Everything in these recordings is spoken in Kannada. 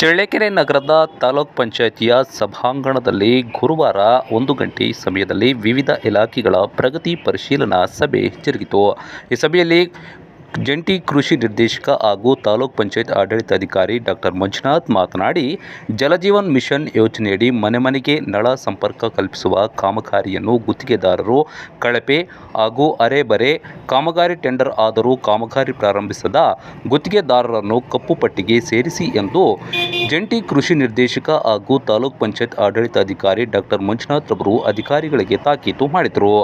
ಚಳ್ಳಕೆರೆ ನಗರದ ತಾಲೂಕ್ ಪಂಚಾಯಿತಿಯ ಸಭಾಂಗಣದಲ್ಲಿ ಗುರುವಾರ ಒಂದು ಗಂಟೆ ಸಮಯದಲ್ಲಿ ವಿವಿಧ ಇಲಾಖೆಗಳ ಪ್ರಗತಿ ಪರಿಶೀಲನಾ ಸಭೆ ಜರುಗಿತು. ಈ ಸಭೆಯಲ್ಲಿ ಜಂಟಿ ಕೃಷಿ ನಿರ್ದೇಶಕ ಹಾಗೂ ತಾಲೂಕ್ ಪಂಚಾಯತ್ ಆಡಳಿತಾಧಿಕಾರಿ ಡಾಕ್ಟರ್ ಮಂಜುನಾಥ್ ಮಾತನಾಡಿ, ಜಲಜೀವನ್ ಮಿಷನ್ ಯೋಜನೆಯಡಿ ಮನೆ ಮನೆಗೆ ನಳ ಸಂಪರ್ಕ ಕಲ್ಪಿಸುವ ಕಾಮಗಾರಿಯನ್ನು ಗುತ್ತಿಗೆದಾರರು ಕಳಪೆ ಹಾಗೂ ಅರೆಬರೆ ಕಾಮಗಾರಿ ಟೆಂಡರ್ ಆದರೂ ಕಾಮಗಾರಿ ಪ್ರಾರಂಭಿಸದ ಗುತ್ತಿಗೆದಾರರನ್ನು ಕಪ್ಪು ಪಟ್ಟಿಗೆ ಸೇರಿಸಿ ಎಂದು ಜಂಟಿ ಕೃಷಿ ನಿರ್ದೇಶಕ ಹಾಗೂ ತಾಲೂಕ್ ಪಂಚಾಯತ್ ಆಡಳಿತಾಧಿಕಾರಿ ಡಾಕ್ಟರ್ ಮಂಜುನಾಥ್ ಅವರು ಅಧಿಕಾರಿಗಳಿಗೆ ತಾಕೀತು ಮಾಡಿದರು.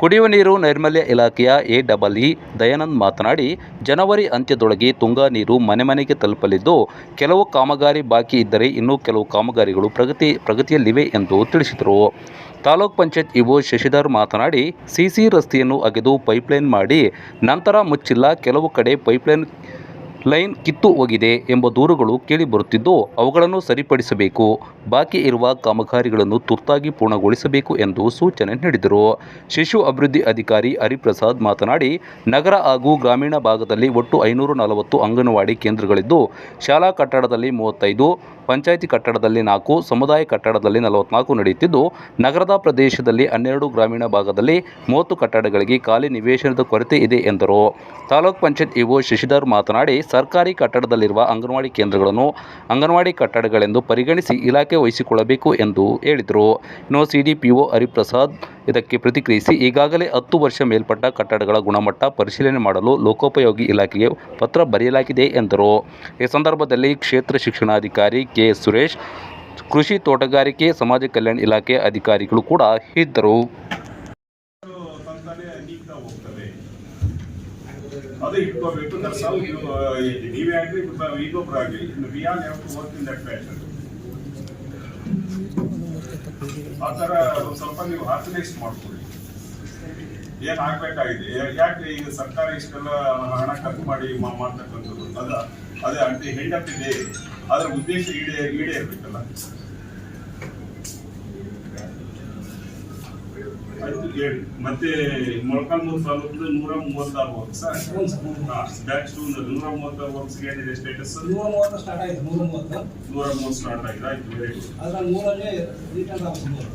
ಕುಡಿಯುವ ನೀರು ನೈರ್ಮಲ್ಯ ಇಲಾಖೆಯ ಎ ಡಬಲ್ ಇ ದಯಾನಂದ್ ಮಾತನಾಡಿ ಜನವರಿ ಅಂತ್ಯದೊಳಗೆ ತುಂಗಾ ನೀರು ಮನೆ ಮನೆಗೆ ತಲುಪಲಿದ್ದು, ಕೆಲವು ಕಾಮಗಾರಿ ಬಾಕಿ ಇದ್ದರೆ ಇನ್ನೂ ಕೆಲವು ಕಾಮಗಾರಿಗಳು ಪ್ರಗತಿ, ಪ್ರಗತಿಯಲ್ಲಿವೆ ಎಂದು ತಿಳಿಸಿದರು. ತಾಲೂಕ್ ಪಂಚಾಯತ್ ಇಒ ಶಶಿಧರ್ ಮಾತನಾಡಿ, ಸಿಸಿ ರಸ್ತೆಯನ್ನು ಅಗೆದು ಪೈಪ್ಲೈನ್ ಮಾಡಿ, ನಂತರ ಮುಚ್ಚಿಲ್ಲ, ಕೆಲವು ಕಡೆ ಪೈಪ್ಲೈನ್ ಲೈನ್ ಕಿತ್ತು ಹೋಗಿದೆ ಎಂಬ ದೂರುಗಳು ಕೇಳಿಬರುತ್ತಿದ್ದು ಅವುಗಳನ್ನು ಸರಿಪಡಿಸಬೇಕು. ಬಾಕಿ ಇರುವ ಕಾಮಗಾರಿಗಳನ್ನು ತುರ್ತಾಗಿ ಪೂರ್ಣಗೊಳಿಸಬೇಕು ಎಂದು ಸೂಚನೆ ನೀಡಿದರು. ಶಿಶು ಅಭಿವೃದ್ಧಿ ಅಧಿಕಾರಿ ಹರಿಪ್ರಸಾದ್ ಮಾತನಾಡಿ, ನಗರ ಹಾಗೂ ಗ್ರಾಮೀಣ ಭಾಗದಲ್ಲಿ ಒಟ್ಟು ಐನೂರ ನಲವತ್ತು ಅಂಗನವಾಡಿ ಕೇಂದ್ರಗಳಿದ್ದು, ಶಾಲಾ ಕಟ್ಟಡದಲ್ಲಿ ಮೂವತ್ತೈದು ಪಂಚಾಯಿತಿ ಕಟ್ಟಡದಲ್ಲಿ ನಾಲ್ಕು, ಸಮುದಾಯ ಕಟ್ಟಡದಲ್ಲಿ ನಲವತ್ನಾಲ್ಕು ನಡೆಯುತ್ತಿದ್ದು, ನಗರದ ಪ್ರದೇಶದಲ್ಲಿ ಹನ್ನೆರಡು, ಗ್ರಾಮೀಣ ಭಾಗದಲ್ಲಿ ಮೂವತ್ತು ಕಟ್ಟಡಗಳಿಗೆ ಖಾಲಿ ನಿವೇಶನದ ಕೊರತೆ ಇದೆ ಎಂದರು. ತಾಲೂಕ್ ಪಂಚಾಯತ್ ಇಒ ಶಶಿಧರ್ ಮಾತನಾಡಿ, ಸರ್ಕಾರಿ ಕಟ್ಟಡದಲ್ಲಿರುವ ಅಂಗನವಾಡಿ ಕೇಂದ್ರಗಳನ್ನು ಅಂಗನವಾಡಿ ಕಟ್ಟಡಗಳೆಂದು ಪರಿಗಣಿಸಿ ಇಲಾಖೆ ವಹಿಸಿಕೊಳ್ಳಬೇಕು ಎಂದು ಹೇಳಿದರು. ಇನ್ನು ಸಿಡಿಪಿಒ ಹರಿಪ್ರಸಾದ್ ಇದಕ್ಕೆ ಪ್ರತಿಕ್ರಿಯಿಸಿ ಈಗಾಗಲೇ ಹತ್ತು ವರ್ಷ ಮೇಲ್ಪಟ್ಟ ಕಟ್ಟಡಗಳ ಗುಣಮಟ್ಟ ಪರಿಶೀಲನೆ ಮಾಡಲು ಲೋಕೋಪಯೋಗಿ ಇಲಾಖೆಗೆ ಪತ್ರ ಬರೆಯಲಾಗಿದೆ ಎಂದರು ಈ ಸಂದರ್ಭದಲ್ಲಿ ಕ್ಷೇತ್ರ ಶಿಕ್ಷಣಾಧಿಕಾರಿ ಕೆ ಸುರೇಶ್ ಕೃಷಿ ತೋಟಗಾರಿಕೆ ಸಮಾಜ ಕಲ್ಯಾಣ ಇಲಾಖೆ ಅಧಿಕಾರಿಗಳು ಕೂಡ ಇದ್ದರು ಅದು ಇಟ್ಕೋಬೇಕು ಆಗಲಿ we all have to work in that fashion ಆ ಸ್ವಲ್ಪ ನೀವು ಆರ್ಗನೈಸ್ ಮಾಡ್ಕೊಳ್ಳಿ. ಏನ್ ಆಗ್ಬೇಕಾಗಿದೆ? ಯಾಕೆ ಈಗ ಸರ್ಕಾರ ಇಷ್ಟೆಲ್ಲ ಹಣ ಖರ್ಚು ಮಾಡಿ ಮಾಡ್ತಕ್ಕಂಥದ್ದು? ಅದ, ಅದೇ ಅಂಟಿ ಹೆಂಡತ್ತಿದೆ ಅದರ ಉದ್ದೇಶ ಈಡೇ ಈಡೇರ್ಬೇಕಲ್ಲ ಆಯ್ತು ಹೇಳಿ ಮತ್ತೆ ಮೊಳಕಾಲ್ಮೂರು ತಾಲೂಕು ನೂರ ಮೂವತ್ತಾರು ವರ್ಕ್ಸ್ ಬ್ಯಾಚ್ ಸ್ಟೂನ್ ನೂರ ಮೂವತ್ತಾರು ವರ್ಕ್ಸ್ ಏನಿದೆ ಸ್ಟೇಟಸ್ ನೂರ ಮೂವತ್ತು ಸ್ಟಾರ್ಟ್ ಆಯ್ತು ನೂರ ಮೂವತ್ತು. ನೂರ ಮೂವತ್ತು ಸ್ಟಾರ್ಟ್ ಆಗಿದೆ. ಆಯ್ತು ವೆರಿ ಗುಡ್ ನೂರಲ್ಲಿ ರಿಟರ್ನ್ ನೂರು